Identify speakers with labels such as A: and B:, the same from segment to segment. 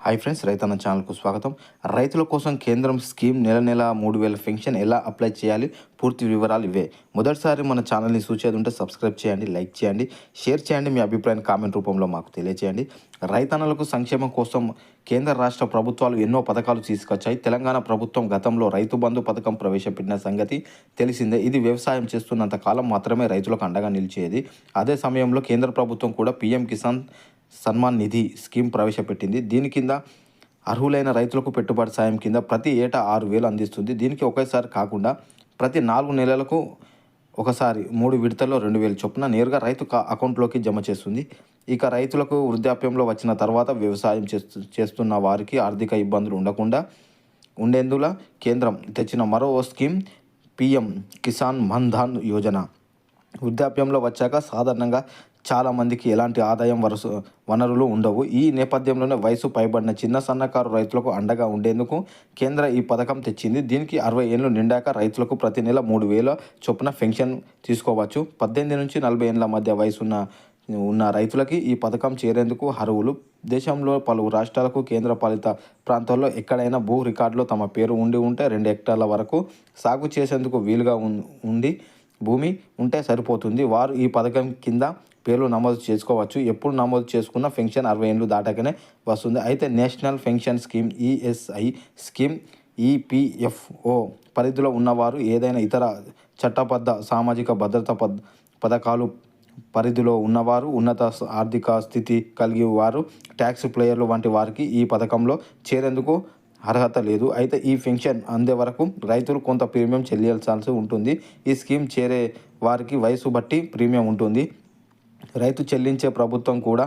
A: Hi friends రైతన్న ఛానల్కు స్వాగతం. రైతుల కోసం కేంద్రం స్కీమ్ నెల నెల మూడు వేల పెన్షన్ ఎలా అప్లై చేయాలి? పూర్తి వివరాలు ఇవే. మొదటిసారి మన ఛానల్ని సూచేది ఉంటే సబ్స్క్రైబ్ చేయండి లైక్ చేయండి షేర్ చేయండి మీ అభిప్రాయం కామెంట్ రూపంలో మాకు తెలియజేయండి రైతన్నలకు సంక్షేమం కోసం కేంద్ర రాష్ట్ర ప్రభుత్వాలు ఎన్నో పథకాలు తీసుకొచ్చాయి. తెలంగాణ ప్రభుత్వం గతంలో రైతు బంధు పథకం ప్రవేశపెట్టిన సంగతి తెలిసిందే. ఇది వ్యవసాయం చేస్తున్నంత కాలం మాత్రమే రైతులకు అండగా నిలిచేది. అదే సమయంలో కేంద్ర ప్రభుత్వం కూడా పీఎం కిసాన్ సన్మాన్ నిధి స్కీమ్ ప్రవేశపెట్టింది. దీని కింద అర్హులైన రైతులకు పెట్టుబడి సాయం కింద ప్రతి ఏటా ఆరు వేలు అందిస్తుంది. దీనికి ఒకేసారి కాకుండా ప్రతి నాలుగు నెలలకు ఒకసారి మూడు విడతల్లో రెండు వేలు చొప్పున నేరుగా రైతు అకౌంట్లోకి జమ చేస్తుంది. ఇక రైతులకు వృద్ధాప్యంలో వచ్చిన తర్వాత వ్యవసాయం చేస్తు చేస్తున్న వారికి ఆర్థిక ఇబ్బందులు ఉండకుండా ఉండేందుల కేంద్రం తెచ్చిన మరో స్కీమ్ పిఎం కిసాన్ మన్ధాన్ యోజన. వృద్ధాప్యంలో వచ్చాక సాధారణంగా చాలామందికి ఎలాంటి ఆదాయం వరుస వనరులు ఉండవు. ఈ నేపథ్యంలోనే వయసు పైబడిన చిన్న సన్నకారు రైతులకు అండగా ఉండేందుకు కేంద్ర ఈ పథకం తెచ్చింది. దీనికి అరవై ఏళ్ళు నిండాక రైతులకు ప్రతి నెల మూడు వేల చొప్పున పెన్షన్ తీసుకోవచ్చు. పద్దెనిమిది నుంచి నలభై ఏళ్ళ మధ్య వయసున్న ఉన్న రైతులకి ఈ పథకం చేరేందుకు అర్హులు. దేశంలో పలు రాష్ట్రాలకు కేంద్ర పాలిత ప్రాంతాల్లో ఎక్కడైనా భూ రికార్డులో తమ పేరు ఉండి ఉంటే రెండు హెక్టార్ల వరకు సాగు చేసేందుకు వీలుగా ఉం- ఉండి భూమి ఉంటే సరిపోతుంది. వారు ఈ పథకం కింద పేర్లు నమోదు చేసుకోవచ్చు. ఎప్పుడు నమోదు చేసుకున్న పెన్షన్ అరవై ఏళ్ళు దాటాకనే వస్తుంది. అయితే national pension scheme ESI scheme EPFO పరిధిలో ఉన్నవారు ఏదైనా ఇతర చట్టబద్ధ సామాజిక భద్రత పద్ పథకాలు పరిధిలో ఉన్నవారు ఉన్నత ఆర్థిక స్థితి కలిగి వారు ట్యాక్స్ ప్లేయర్లు వంటి వారికి ఈ పథకంలో చేరేందుకు అర్హత లేదు. అయితే ఈ పెన్షన్ అందే వరకు రైతులు కొంత ప్రీమియం చెల్లించాల్సి ఉంటుంది. ఈ స్కీమ్ చేరే వారికి వయసు బట్టి ప్రీమియం ఉంటుంది. రైతు చెల్లించే ప్రభుత్వం కూడా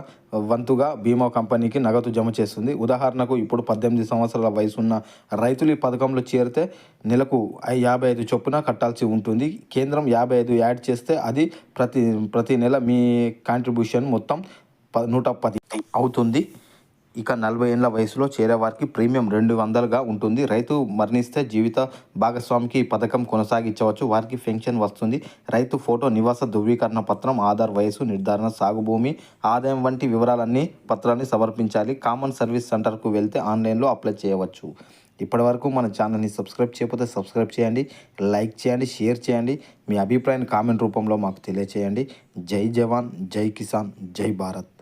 A: వంతుగా బీమా కంపెనీకి నగదు జమ చేస్తుంది. ఉదాహరణకు ఇప్పుడు పద్దెనిమిది సంవత్సరాల వయసున్న రైతులు ఈ పథకంలో చేరితే నెలకు యాభై ఐదు చొప్పున కట్టాల్సి ఉంటుంది. కేంద్రం యాభై ఐదు యాడ్ చేస్తే అది ప్రతి ప్రతి నెల మీ కాంట్రిబ్యూషన్ మొత్తం ప నూట పది అవుతుంది. ఇక నలభై ఏళ్ళ వయసులో చేరే వారికి ప్రీమియం రెండు వందలుగా ఉంటుంది. రైతు మరణిస్తే జీవిత భాగస్వామికి ఈ పథకం కొనసాగించవచ్చు. వారికి పెన్షన్ వస్తుంది. రైతు ఫోటో నివాస ధృవీకరణ పత్రం ఆధార్ వయసు నిర్ధారణ సాగు భూమి ఆదాయం వంటి వివరాలన్నీ పత్రాన్ని సమర్పించాలి. కామన్ సర్వీస్ సెంటర్కు వెళ్తే ఆన్లైన్లో అప్లై చేయవచ్చు. ఇప్పటివరకు మన ఛానల్ని సబ్స్క్రైబ్ చేయకపోతే సబ్స్క్రైబ్ చేయండి లైక్ చేయండి షేర్ చేయండి. మీ అభిప్రాయాన్ని కామెంట్ రూపంలో మాకు తెలియచేయండి. జై జవాన్ జై కిసాన్ జై భారత్.